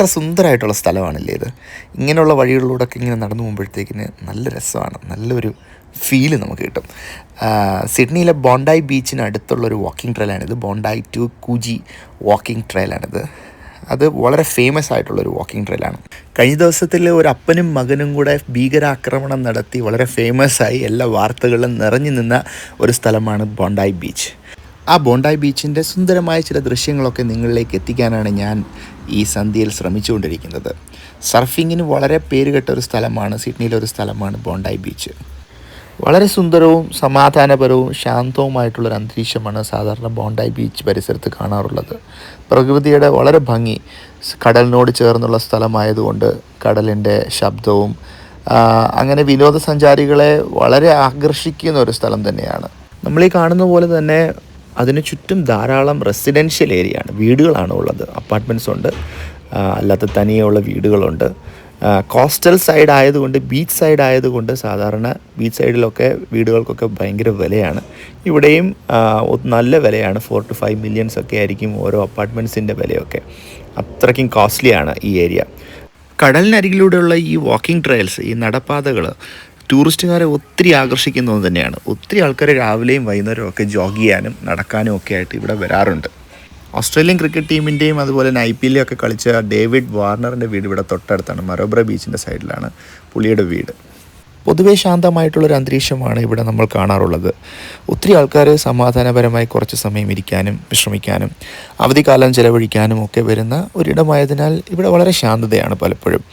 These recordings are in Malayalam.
എത്ര സുന്ദരമായിട്ടുള്ള സ്ഥലമാണല്ലേ ഇത്? ഇങ്ങനെയുള്ള വഴികളിലൂടെ ഒക്കെ ഇങ്ങനെ നടന്നു പോകുമ്പോഴത്തേക്കിന് നല്ല രസമാണ്. നല്ലൊരു ഫീൽ നമുക്ക് കിട്ടും. സിഡ്നിയിലെ ബോണ്ടായി ബീച്ചിന് അടുത്തുള്ളൊരു വാക്കിംഗ് ട്രെയിലാണിത് ബോണ്ടായി ടു കുജി വാക്കിംഗ് ട്രെയിലാണിത് അത് വളരെ ഫേമസ് ആയിട്ടുള്ളൊരു വാക്കിംഗ് ട്രെയിലാണ് കഴിഞ്ഞ ദിവസത്തിൽ ഒരു അപ്പനും മകനും കൂടെ ഭീകരാക്രമണം നടത്തി വളരെ ഫേമസ് ആയി എല്ലാ വാർത്തകളിലും നിറഞ്ഞു നിന്ന ഒരു സ്ഥലമാണ് ബോണ്ടായി ബീച്ച്. ആ ബോണ്ടായ് ബീച്ചിന്റെ സുന്ദരമായ ചില ദൃശ്യങ്ങളൊക്കെ നിങ്ങളിലേക്ക് എത്തിക്കാനാണ് ഞാൻ ഈ സന്ധ്യയിൽ ശ്രമിച്ചുകൊണ്ടിരിക്കുന്നത്. സർഫിങ്ങിന് വളരെ പേരുകെട്ട ഒരു സ്ഥലമാണ് സിഡ്നിയിലെ ഒരു സ്ഥലമാണ് ബോണ്ടായ് ബീച്ച്. വളരെ സുന്ദരവും സമാധാനപരവും ശാന്തവുമായിട്ടുള്ളൊരു അന്തരീക്ഷമാണ് സാധാരണ ബോണ്ടായ് ബീച്ച് പരിസരത്ത് കാണാറുള്ളത്. പ്രകൃതിയുടെ വളരെ ഭംഗി കടലിനോട് ചേർന്നുള്ള സ്ഥലമായതുകൊണ്ട് കടലിന്റെ ശബ്ദവും അങ്ങനെ വിനോദസഞ്ചാരികളെ വളരെ ആകർഷിക്കുന്ന ഒരു സ്ഥലം തന്നെയാണ്. നമ്മൾ ഈ കാണുന്ന പോലെ തന്നെ അതിന് ചുറ്റും ധാരാളം റെസിഡൻഷ്യൽ ഏരിയ ആണ്. വീടുകളാണ് ഉള്ളത്. അപ്പാർട്ട്മെന്റ്സ് ഉണ്ട്. അല്ലാത്ത തനിയുള്ള വീടുകളുണ്ട്. കോസ്റ്റൽ സൈഡ് ആയതുകൊണ്ട് ബീച്ച് സൈഡ് ആയതുകൊണ്ട് സാധാരണ ബീച്ച് സൈഡിലൊക്കെ വീടുകൾക്കൊക്കെ ഭയങ്കര വിലയാണ്. ഇവിടെയും നല്ല വിലയാണ്. ഫോർ ടു ഫൈവ് മില്യൺസ് ഒക്കെ ആയിരിക്കും ഓരോ അപ്പാർട്ട്മെന്റ്സിന്റെ വിലയൊക്കെ. അത്രയ്ക്കും കോസ്റ്റ്ലിയാണ് ഈ ഏരിയ കടലിനരികിലൂടെയുള്ള ഈ വാക്കിംഗ് ട്രയൽസ് ഈ നടപ്പാതകൾ ടൂറിസ്റ്റുകാരെ ഒത്തിരി ആകർഷിക്കുന്ന ഒന്ന് തന്നെയാണ്. ഒത്തിരി ആൾക്കാർ രാവിലെയും വൈകുന്നേരവും ഒക്കെ ജോഗ് ചെയ്യാനും നടക്കാനും ഒക്കെ ആയിട്ട് ഇവിടെ വരാറുണ്ട്. ഓസ്ട്രേലിയൻ ക്രിക്കറ്റ് ടീമിന്റെയും അതുപോലെ തന്നെ ഐ പി എല്ലൊക്കെ കളിച്ച ഡേവിഡ് വാർണറിന്റെ വീട് ഇവിടെ തൊട്ടടുത്താണ്. മരോബ്ര ബീച്ചിന്റെ സൈഡിലാണ് പുള്ളിയുടെ വീട്. പൊതുവേ ശാന്തമായിട്ടുള്ളൊരു അന്തരീക്ഷമാണ് ഇവിടെ നമ്മൾ കാണാറുള്ളത്. ഒത്തിരി ആൾക്കാർ സമാധാനപരമായി കുറച്ച് സമയം ഇരിക്കാനും വിശ്രമിക്കാനും അവധിക്കാലം ചിലവഴിക്കാനും ഒക്കെ വരുന്ന ഒരിടമായതിനാൽ ഇവിടെ വളരെ ശാന്തതയാണ് പലപ്പോഴും.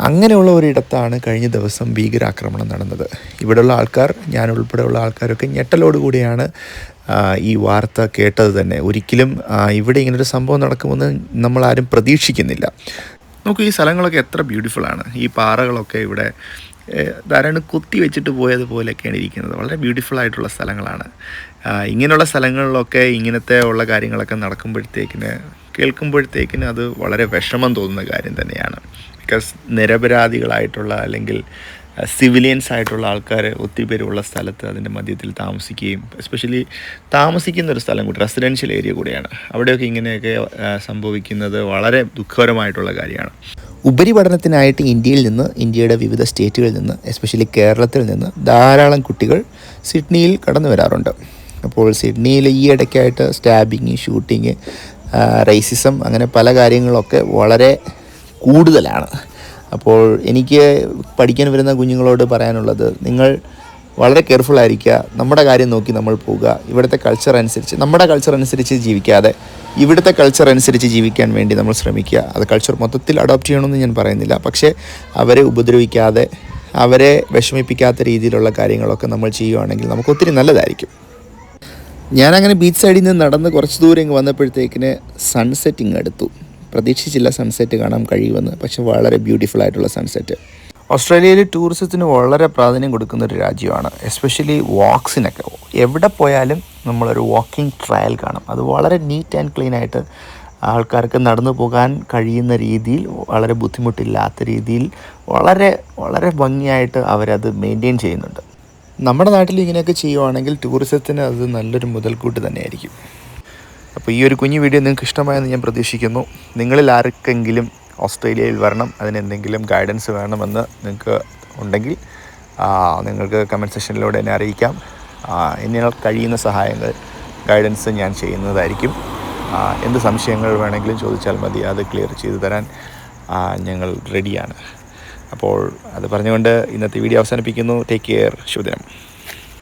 അങ്ങനെയുള്ള ഒരിടത്താണ് കഴിഞ്ഞ ദിവസം ഭീകരാക്രമണം നടന്നത്. ഇവിടെയുള്ള ആൾക്കാർ ഞാൻ ഉൾപ്പെടെയുള്ള ആൾക്കാരൊക്കെ ഞെട്ടലോടുകൂടിയാണ് ഈ വാർത്ത കേട്ടത് തന്നെ. ഒരിക്കലും ഇവിടെ ഇങ്ങനൊരു സംഭവം നടക്കുമെന്ന് നമ്മളാരും പ്രതീക്ഷിക്കുന്നില്ല. നോക്കൂ ഈ സ്ഥലങ്ങളൊക്കെ എത്ര ബ്യൂട്ടിഫുൾ ആണ്. ഈ പാറകളൊക്കെ ഇവിടെ ധാരാളം കുത്തി വെച്ചിട്ട് പോയതുപോലെയൊക്കെയാണ് ഇരിക്കുന്നത്. വളരെ ബ്യൂട്ടിഫുൾ ആയിട്ടുള്ള സ്ഥലങ്ങളാണ്. ഇങ്ങനെയുള്ള സ്ഥലങ്ങളിലൊക്കെ ഇങ്ങനത്തെ ഉള്ള കാര്യങ്ങളൊക്കെ നടക്കുമ്പോഴത്തേക്കിന് കേൾക്കുമ്പോഴത്തേക്കിന് അത് വളരെ വിഷമം തോന്നുന്ന കാര്യം തന്നെയാണ്. ബിക്കോസ് നിരപരാധികളായിട്ടുള്ള അല്ലെങ്കിൽ സിവിലിയൻസ് ആയിട്ടുള്ള ആൾക്കാർ ഒത്തിരി പേരുള്ള സ്ഥലത്ത് അതിന്റെ മധ്യത്തിൽ താമസിക്കുകയും എസ്പെഷ്യലി താമസിക്കുന്ന ഒരു സ്ഥലം കൂടി റെസിഡൻഷ്യൽ ഏരിയ കൂടിയാണ്. അവിടെയൊക്കെ ഇങ്ങനെയൊക്കെ സംഭവിക്കുന്നത് വളരെ ദുഃഖകരമായിട്ടുള്ള കാര്യമാണ്. ഉപരിപഠനത്തിനായിട്ട് ഇന്ത്യയിൽ നിന്ന് ഇന്ത്യയുടെ വിവിധ സ്റ്റേറ്റുകളിൽ നിന്ന് എസ്പെഷ്യലി കേരളത്തിൽ നിന്ന് ധാരാളം കുട്ടികൾ സിഡ്നിയിൽ കടന്നു വരാറുണ്ട്. അപ്പോൾ സിഡ്നിയിൽ ഈ ഇടയ്ക്കായിട്ട് സ്റ്റാബിങ് ഷൂട്ടിങ് റേസിസം അങ്ങനെ പല കാര്യങ്ങളൊക്കെ വളരെ കൂടുതലാണ്. അപ്പോൾ എനിക്ക് പഠിക്കാൻ വരുന്ന കുഞ്ഞുങ്ങളോട് പറയാനുള്ളത് നിങ്ങൾ വളരെ കെയർഫുൾ ആയിരിക്കുക. നമ്മുടെ കാര്യം നോക്കി നമ്മൾ പോവുക. ഇവിടുത്തെ കൾച്ചർ അനുസരിച്ച് നമ്മുടെ കൾച്ചർ അനുസരിച്ച് ജീവിക്കാതെ ഇവിടുത്തെ കൾച്ചർ അനുസരിച്ച് ജീവിക്കാൻ വേണ്ടി നമ്മൾ ശ്രമിക്കുക. അത് കൾച്ചർ മൊത്തത്തിൽ അഡോപ്റ്റ് ചെയ്യണമെന്ന് ഞാൻ പറയുന്നില്ല. പക്ഷേ അവരെ ഉപദ്രവിക്കാതെ അവരെ വിഷമിപ്പിക്കാത്ത രീതിയിലുള്ള കാര്യങ്ങളൊക്കെ നമ്മൾ ചെയ്യുകയാണെങ്കിൽ നമുക്ക് ഒത്തിരി നല്ലതായിരിക്കും. ഞാനങ്ങനെ ബീച്ച് സൈഡിൽ നിന്ന് നടന്ന് കുറച്ച് ദൂരം ഇങ്ങ് വന്നപ്പോഴത്തേക്കിന് സൺസെറ്റിങ് എടുത്തു പ്രതീക്ഷിച്ചില്ല സൺസെറ്റ് കാണാൻ കഴിയുമെന്ന്. പക്ഷെ വളരെ ബ്യൂട്ടിഫുൾ ആയിട്ടുള്ള സൺസെറ്റ് ഓസ്ട്രേലിയയിൽ ടൂറിസത്തിന് വളരെ പ്രാധാന്യം കൊടുക്കുന്ന ഒരു രാജ്യമാണ്. എസ്പെഷ്യലി വാക്സിനൊക്കെ എവിടെ പോയാലും നമ്മളൊരു വാക്കിംഗ് ട്രയൽ കാണും. അത് വളരെ നീറ്റ് ആൻഡ് ക്ലീൻ ആയിട്ട് ആൾക്കാർക്ക് നടന്നു പോകാൻ കഴിയുന്ന രീതിയിൽ വളരെ ബുദ്ധിമുട്ടില്ലാത്ത രീതിയിൽ വളരെ വളരെ ഭംഗിയായിട്ട് അവരത് മെയിന്റെയിൻ ചെയ്യുന്നുണ്ട്. നമ്മുടെ നാട്ടിൽ ഇങ്ങനെയൊക്കെ ചെയ്യുവാണെങ്കിൽ ടൂറിസത്തിന് അത് നല്ലൊരു മുതൽക്കൂട്ട് തന്നെയായിരിക്കും. അപ്പോൾ ഈ ഒരു കുഞ്ഞു വീഡിയോ നിങ്ങൾക്ക് ഇഷ്ടമായെന്ന് ഞാൻ പ്രതീക്ഷിക്കുന്നു. നിങ്ങളിൽ ആർക്കെങ്കിലും ഓസ്ട്രേലിയയിൽ വരണം അതിനെന്തെങ്കിലും ഗൈഡൻസ് വേണമെന്ന് നിങ്ങൾക്ക് ഉണ്ടെങ്കിൽ നിങ്ങൾക്ക് കമന്റ് സെക്ഷനിലൂടെ എന്നെ അറിയിക്കാം. എന്നാൽ കഴിയുന്ന സഹായങ്ങൾ ഗൈഡൻസ് ഞാൻ ചെയ്യുന്നതായിരിക്കും. എന്ത് സംശയങ്ങൾ വേണമെങ്കിലും ചോദിച്ചാൽ മതി അത് ക്ലിയർ ചെയ്തു തരാൻ ഞങ്ങൾ റെഡിയാണ് അപ്പോൾ അത് പറഞ്ഞുകൊണ്ട് ഇന്നത്തെ വീഡിയോ അവസാനിപ്പിക്കുന്നു. ടേക്ക് കെയർ ശുഭദിനം.